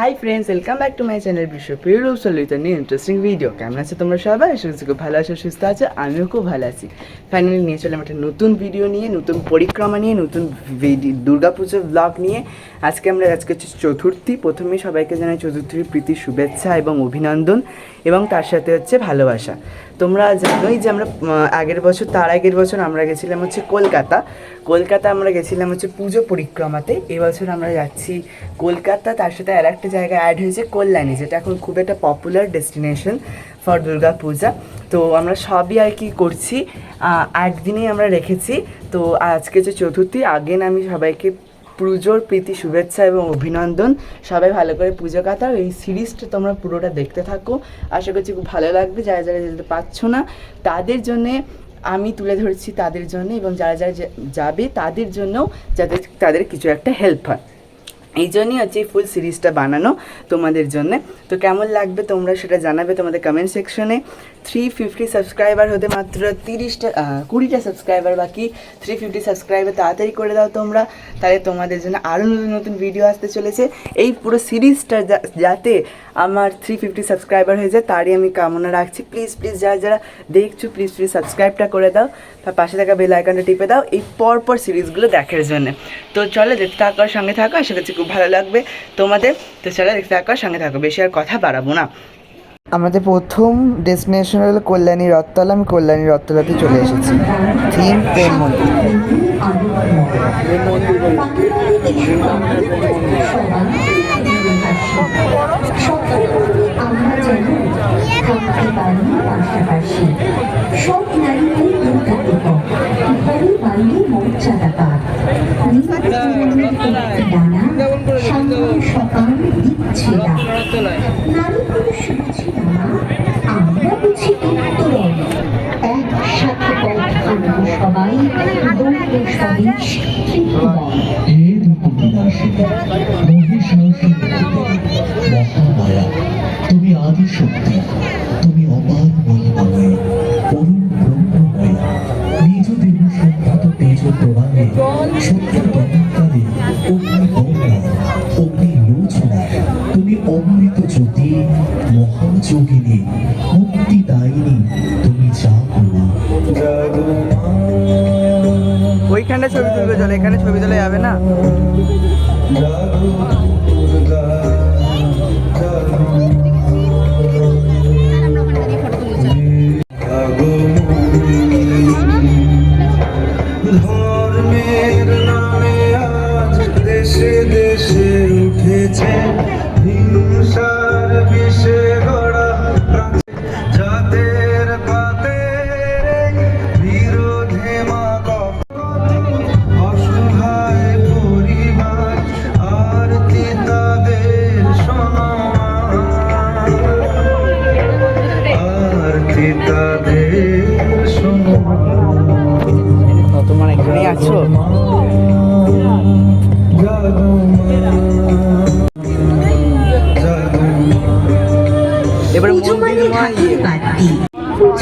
Hi friends welcome back to my channel বিশ্ব প্রিয়রূপ সলিউতার নিয়ে ইন্টারেস্টিং ভিডিও কেমন আছে তোমরা সবাই? আশা খুব ভালো আছো, সুস্থ আছো, আমিও খুব ভালো আছি। ফাইনালি নিয়ে চলাম একটা নতুন ভিডিও নিয়ে, নতুন পরিক্রমা নিয়ে, নতুন দুর্গা পুজোর ব্লগ নিয়ে। আজকে আমরা আজকে হচ্ছে চতুর্থী, প্রথমে সবাইকে জানাই চতুর্থীর প্রীতি, শুভেচ্ছা এবং অভিনন্দন এবং তার সাথে হচ্ছে ভালোবাসা। তোমরা জানোই যে আমরা আগের বছর, তার আগের বছর আমরা গেছিলাম হচ্ছে কলকাতা। কলকাতা আমরা গেছিলাম হচ্ছে পুজো পরিক্রমাতে। এবছর আমরা যাচ্ছি কলকাতা, তার সাথে আর একটা জায়গা অ্যাড হয়েছে কল্যাণী, যেটা এখন খুব একটা popular destination for Durga Puja. তো আমরা সবই আর কি করছি একদিনেই আমরা রেখেছি। তো আজকে যে চতুর্থী আগেন আমি সবাইকে পুজোর প্রীতি, শুভেচ্ছা এবং অভিনন্দন। সবাই ভালো করে পুজো কাটাও। এই সিরিজটা তোমরা পুরোটা দেখতে থাকো। আশা করছি খুব ভালো লাগবে। যারা যারা যেতে পারছ না, তাদের জন্যে আমি তুলে ধরছি তাদের জন্য এবং যারা যারা যাবে তাদের জন্যও যাতে তাদের কিছু একটা হেল্প হয়। এই জন্যই হচ্ছে এই ফুল সিরিজটা বানানো তোমাদের জন্য। তো কেমন লাগবে তোমরা সেটা জানাবে তোমাদের কমেন্ট সেকশনে থ্রি ফিফটি সাবস্ক্রাইবার হতে মাত্র তিরিশটা কুড়িটা সাবস্ক্রাইবার বাকি। থ্রি ফিফটি সাবস্ক্রাইবার তাড়াতাড়ি করে দাও তোমরা। তাহলে তোমাদের জন্য আরও নতুন নতুন ভিডিও আসতে চলেছে। এই পুরো সিরিজটা যাতে আমার থ্রি ফিফটি সাবস্ক্রাইবার হয়ে যায়, তারই আমি কামনা রাখছি। প্লিজ প্লিজ যারা যারা দেখছ প্লিজ প্লিজ সাবস্ক্রাইবটা করে দাও। তার পাশে থাকা বেল আইকনটা টিপে দাও। এই পরপর সিরিজগুলো দেখার জন্য। তো চলো দেখতে থাকার সঙ্গে থাকো। আশা করছি খুব ভালো লাগবে। তোমাদের তো চলো দেখতে থাকো সঙ্গে থাকো। বেশি আর কথা বাড়াবো না। আমাদের প্রথম ডেস্টিনেশন হলো কল্যাণী রথতলা। আমি কল্যাণী রথতলাতে চলে এসেছি। থিম প্রেম মন্দির। আমরা যেন থাকতে পারি পাশাপাশি। সব বুঝি না সবাই দৌড়বে স্বদেশ হে রূপবিলাসিনী মহিষাসুর মহামায়া। তুমি আদি শক্তি তুমি অপার মহাযোগিনী মুক্তিদায়িনী তুমি যা করো ওইখানে ছবি তুলবে চলো এখানে ছবি তোলা যাবে না? ধর্মের নামে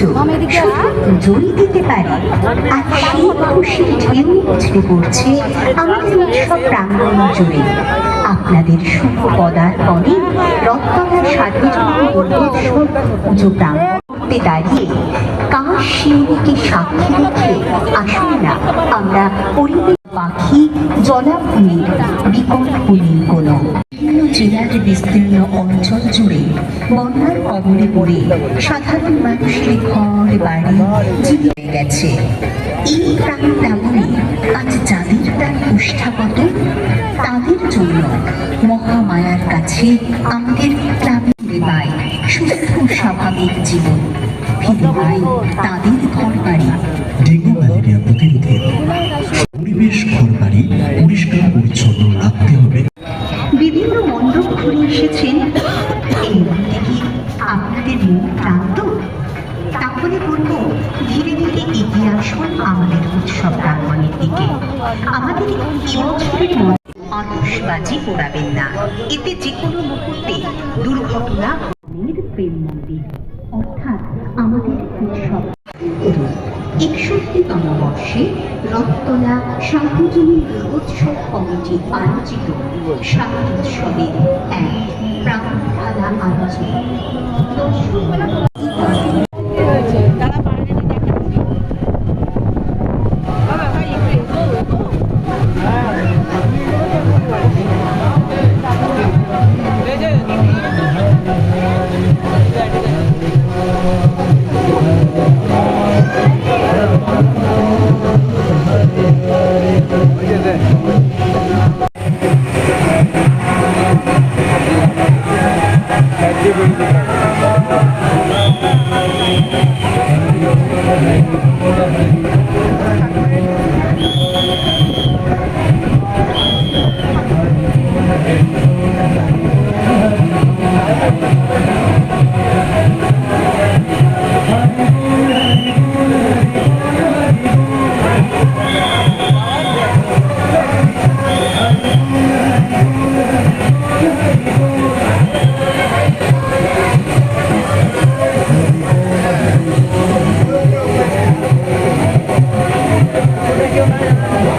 পুজোই দিতে পারে আর জুড়ে আপনাদের শুভ পদার্পণে রত্তলার সার্বজনীন দুর্গোৎসব প্রাঙ্গণে দাঁড়িয়ে কাশ শিউরিকে সাক্ষী রেখে আসুন না আমরা পরিবেশ পাখি জলাভূমির বিকল্প নেই কোনো জেলার বিস্তীর্ণ অঞ্চল জুড়ে বন্যার কবলে পড়ে সাধারণ মানুষের ঘর, বাড়ি জীবিয়ে গেছে। এই প্রাণ তেমনই আজ যাদের প্রাণ পুষ্ঠাগত তাদের জন্য মহামায়ার কাছে আমাদের প্রাণী পায় সুস্থ স্বাভাবিক জীবন। ফিরে পায় তাদের ঘর বাড়ি ডেঙ্গু প্রতিরোধে পরিবেশ ঘরবাড়ি পরিষ্কার পরিচ্ছন্ন রাখতে হবে। মণ্ডপ এসেছেন। এই মুহূর্তে কি আপনাদের মন প্রান্ত তাহলে বলব, ধীরে ধীরে এগিয়ে আসুন আমাদের উৎসব প্রাঙ্গণের দিকে। আমাদের এবছরের মধ্যে আতসবাজি পোড়াবেন না। এতে যে কোনো মুহূর্তে দুর্ঘটনা বর্ষে রথতলা সার্বজনীন উৎসব কমিটি আয়োজিত। সাহিত্যোৎসবের এক প্রাণধারা আয়োজন আমরা এখন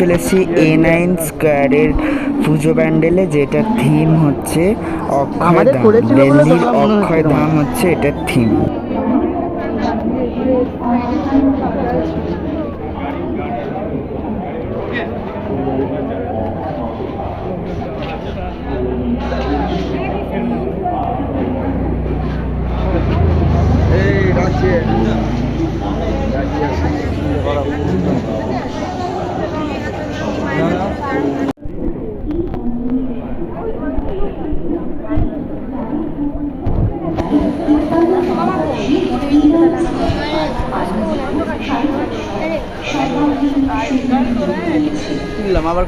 চলে এসেছি এ নাইন স্কোয়ারের পুজো প্যান্ডেলে যেটার থিম হচ্ছে অক্ষয় ধাম দিল্লির অক্ষয়। ধাম হচ্ছে এটার থিম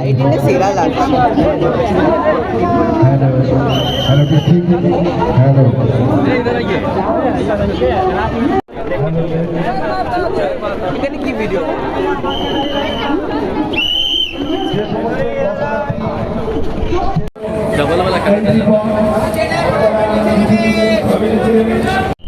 আইডিনে সেরা লাগছে হ্যালো কি ভিডিও অরুণ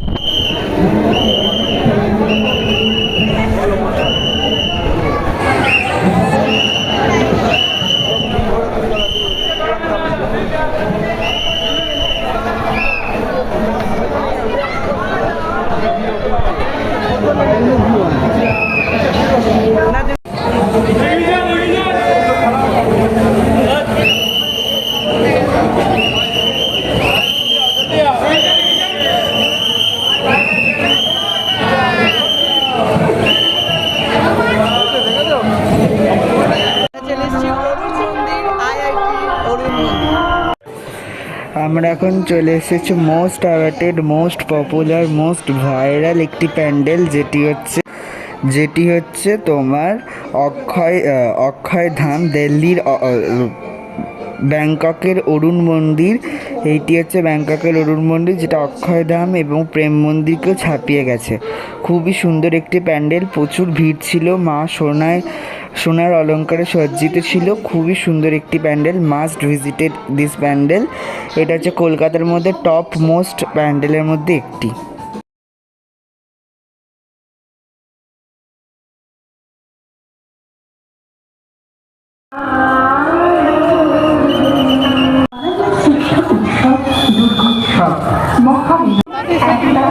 আমরা এখন চলে এসেছি most awaited most popular most viral একটি প্যান্ডেল, যেটি হচ্ছে যেটি হচ্ছে তোমার অক্ষয় অক্ষয় ধাম, দিল্লির ব্যাংককের অরুণ মন্দির। এইটি হচ্ছে ব্যাংককের অরুণ মন্দির, যেটা অক্ষয় ধাম এবং প্রেম মন্দিরকেও ছাপিয়ে গেছে। খুবই সুন্দর একটি প্যান্ডেল, প্রচুর ভিড় ছিল। মা সোনায়, সোনার অলঙ্কারে সজ্জিত ছিল। খুবই সুন্দর একটি pandal must visited this pandal. এটা হচ্ছে কলকাতার মধ্যে টপ মোস্ট প্যান্ডেলের মধ্যে একটি।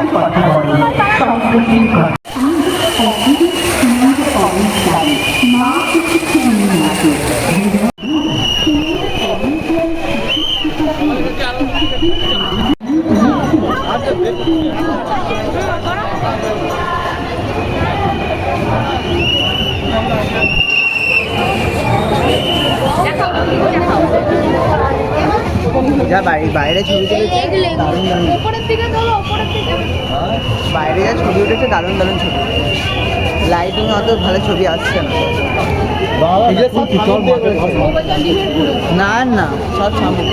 একটাই কথা যা বাইরে বাইরে ছবি তুলেছে এগুলো দারুণ দারুণ উপরের দিকে ধরো উপরের দিকে বাইরে যা ছবি উঠেছে দারুণ দারুণ ছবি। লাইটিং অত ভালো ছবি আসছে না। না না সব সামনে।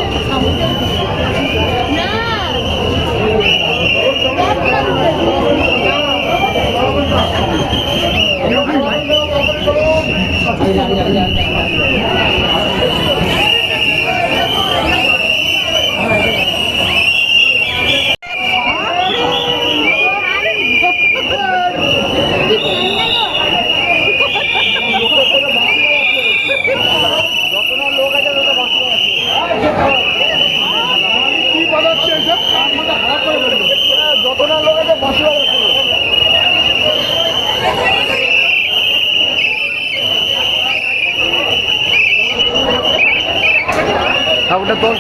ওটা তোর